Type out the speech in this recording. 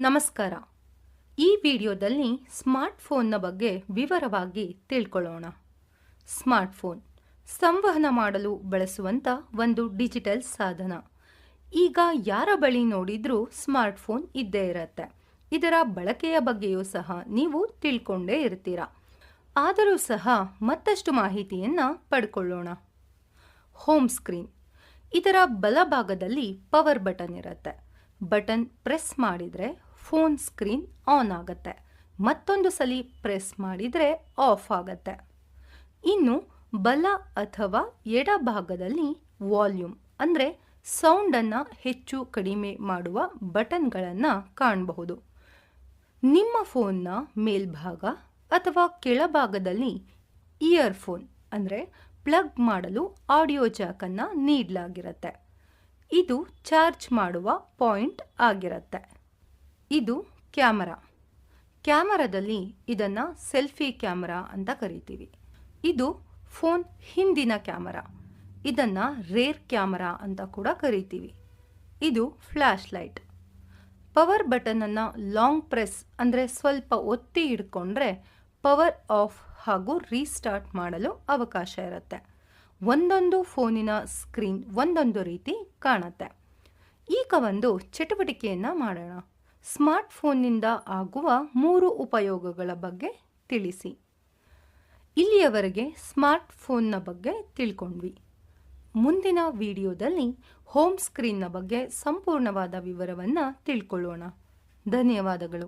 ನಮಸ್ಕಾರ. ಈ ವಿಡಿಯೋದಲ್ಲಿ ಸ್ಮಾರ್ಟ್ಫೋನ್ನ ಬಗ್ಗೆ ವಿವರವಾಗಿ ತಿಳ್ಕೊಳ್ಳೋಣ. ಸ್ಮಾರ್ಟ್ಫೋನ್ ಸಂವಹನ ಮಾಡಲು ಬಳಸುವಂಥ ಒಂದು ಡಿಜಿಟಲ್ ಸಾಧನ. ಈಗ ಯಾರ ಬಳಿ ನೋಡಿದ್ರೂ ಸ್ಮಾರ್ಟ್ಫೋನ್ ಇದ್ದೇ ಇರತ್ತೆ. ಇದರ ಬಳಕೆಯ ಬಗ್ಗೆಯೂ ಸಹ ನೀವು ತಿಳ್ಕೊಂಡೇ ಇರ್ತೀರ. ಆದರೂ ಸಹ ಮತ್ತಷ್ಟು ಮಾಹಿತಿಯನ್ನು ಪಡ್ಕೊಳ್ಳೋಣ. ಹೋಮ್ ಸ್ಕ್ರೀನ್ ಇದರ ಬಲಭಾಗದಲ್ಲಿ ಪವರ್ ಬಟನ್ ಇರುತ್ತೆ. ಬಟನ್ ಪ್ರೆಸ್ ಮಾಡಿದರೆ ಫೋನ್ ಸ್ಕ್ರೀನ್ ಆನ್ ಆಗುತ್ತೆ. ಮತ್ತೊಂದು ಸಲ ಪ್ರೆಸ್ ಮಾಡಿದರೆ ಆಫ್ ಆಗುತ್ತೆ. ಇನ್ನು ಬಲ ಅಥವಾ ಎಡಭಾಗದಲ್ಲಿ ವಾಲ್ಯೂಮ್, ಅಂದರೆ ಸೌಂಡನ್ನು ಹೆಚ್ಚು ಕಡಿಮೆ ಮಾಡುವ ಬಟನ್ಗಳನ್ನು ಕಾಣಬಹುದು. ನಿಮ್ಮ ಫೋನ್ನ ಮೇಲ್ಭಾಗ ಅಥವಾ ಕೆಳಭಾಗದಲ್ಲಿ ಇಯರ್ಫೋನ್, ಅಂದರೆ ಪ್ಲಗ್ ಮಾಡಲು ಆಡಿಯೋ ಜಾಕನ್ನು ನೀಡಲಾಗಿರುತ್ತೆ. ಇದು ಚಾರ್ಜ್ ಮಾಡುವ ಪಾಯಿಂಟ್ ಆಗಿರುತ್ತೆ. ಇದು ಕ್ಯಾಮರಾ. ಕ್ಯಾಮರಾದಲ್ಲಿ ಇದನ್ನು ಸೆಲ್ಫಿ ಕ್ಯಾಮರಾ ಅಂತ ಕರಿತೀವಿ. ಇದು ಫೋನ್ ಹಿಂದಿನ ಕ್ಯಾಮರಾ, ಇದನ್ನು ರೇರ್ ಕ್ಯಾಮರಾ ಅಂತ ಕೂಡ ಕರಿತೀವಿ. ಇದು ಫ್ಲ್ಯಾಶ್ ಲೈಟ್. ಪವರ್ ಬಟನನ್ನು ಲಾಂಗ್ ಪ್ರೆಸ್ ಅಂದರೆ ಸ್ವಲ್ಪ ಒತ್ತಿ ಹಿಡ್ಕೊಂಡ್ರೆ ಪವರ್ ಆಫ್ ಹಾಗೂ ರೀಸ್ಟಾರ್ಟ್ ಮಾಡಲು ಅವಕಾಶ ಇರುತ್ತೆ. ಒಂದೊಂದು ಫೋನಿನ ಸ್ಕ್ರೀನ್ ಒಂದೊಂದು ರೀತಿ ಕಾಣುತ್ತೆ. ಈಗ ಒಂದು ಚಟುವಟಿಕೆಯನ್ನು ಮಾಡೋಣ. ಸ್ಮಾರ್ಟ್ಫೋನ್ನಿಂದ ಆಗುವ ಮೂರು ಉಪಯೋಗಗಳ ಬಗ್ಗೆ ತಿಳಿಸಿ. ಇಲ್ಲಿಯವರೆಗೆ ಸ್ಮಾರ್ಟ್ಫೋನ್ನ ಬಗ್ಗೆ ತಿಳ್ಕೊಂಡ್ವಿ. ಮುಂದಿನ ವಿಡಿಯೋದಲ್ಲಿ ಹೋಮ್ ಸ್ಕ್ರೀನ್ನ ಬಗ್ಗೆ ಸಂಪೂರ್ಣವಾದ ವಿವರವನ್ನು ತಿಳ್ಕೊಳ್ಳೋಣ. ಧನ್ಯವಾದಗಳು.